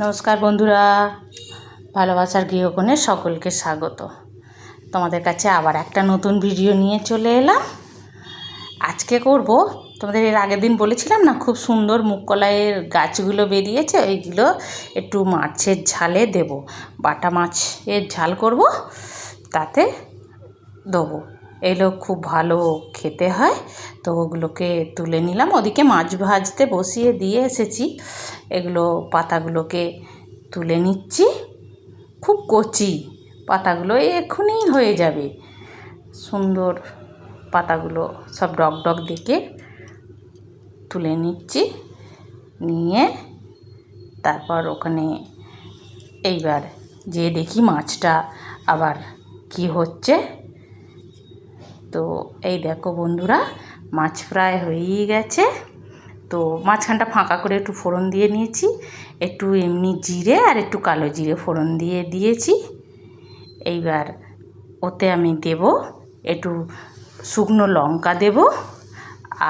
নমস্কার বন্ধুরা, ভালোবাসার গৃহকোণে সকলকে স্বাগত। তোমাদের কাছে আবার একটা নতুন ভিডিও নিয়ে চলে এলাম। আজকে করব, তোমাদের এর আগের দিন বলেছিলাম না, খুব সুন্দর মুগকলাইয়ের গাছগুলো বেরিয়েছে, ওইগুলো একটু মাছের ঝালে দেব। বাটা মাছের ঝাল করব, তাতে দেবো। এগুলো খুব ভালো খেতে হয়। তো ওগুলোকে তুলে নিলাম। ওদিকে মাছ ভাজতে বসিয়ে দিয়ে এসেছি। এগুলো পাতাগুলোকে তুলে নিচ্ছি। খুব কচি পাতাগুলো এক্ষুনি হয়ে যাবে। সুন্দর পাতাগুলো সব ডগ ডগ দিকে তুলে নিচ্ছি। নিয়ে তারপর ওখানে এইবার যে দেখি মাছটা আবার কি হচ্ছে। তো এই দেখো বন্ধুরা, মাছ প্রায় হয়েই গেছে। তো মাঝখানটা ফাঁকা করে একটু ফোড়ন দিয়ে নিয়েছি। একটু এমনি জিরে আর একটু কালো জিরে ফোড়ন দিয়ে দিয়েছি। এইবার ওতে আমি দেব একটু শুকনো লঙ্কা দেব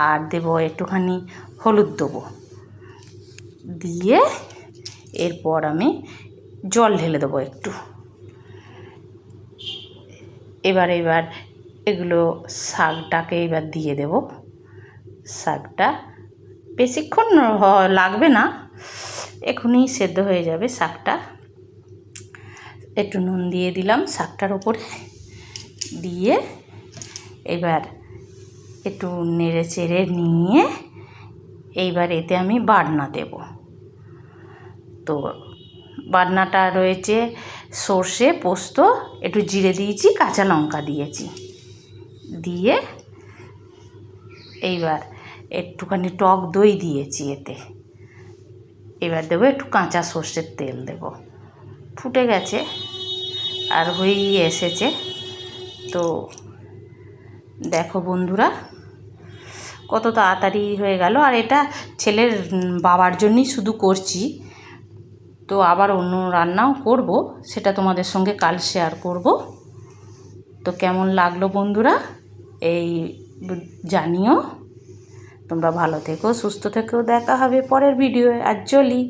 আর দেব একটুখানি হলুদ দেবো। দিয়ে এরপর আমি জল ঢেলে দেবো একটু। এবার এবার এগুলো শাকটাকে এবার দিয়ে দেব। শাকটা বেশিক্ষণ লাগবে না, এখনই সেদ্ধ হয়ে যাবে শাকটা। একটু নুন দিয়ে দিলাম শাকটার ওপরে দিয়ে এবার একটু নেড়ে চেড়ে নিয়ে এইবার এতে আমি বাটনা দেব। তো বাটনাটা রয়েছে সর্ষে পোস্ত, একটু জিরে দিয়েছি, কাঁচা লঙ্কা দিয়েছি। দিয়ে এইবার একটুখানি টক দই দিয়েছি এতে। এবার দেবো একটু কাঁচা সর্ষের তেল দেব। ফুটে গেছে আর হয়েই এসেছে। তো দেখো বন্ধুরা, কত তাড়াতাড়ি হয়ে গেল। আর এটা ছেলের বাবার জন্যই শুধু করছি। তো আবার অন্য রান্নাও করব, সেটা তোমাদের সঙ্গে কাল শেয়ার করব। তো কেমন লাগল বন্ধুরা? এই জানিও। তোমরা ভালো থেকো সুস্থ থেকেও দেখা হবে পরের ভিডিও আর চলি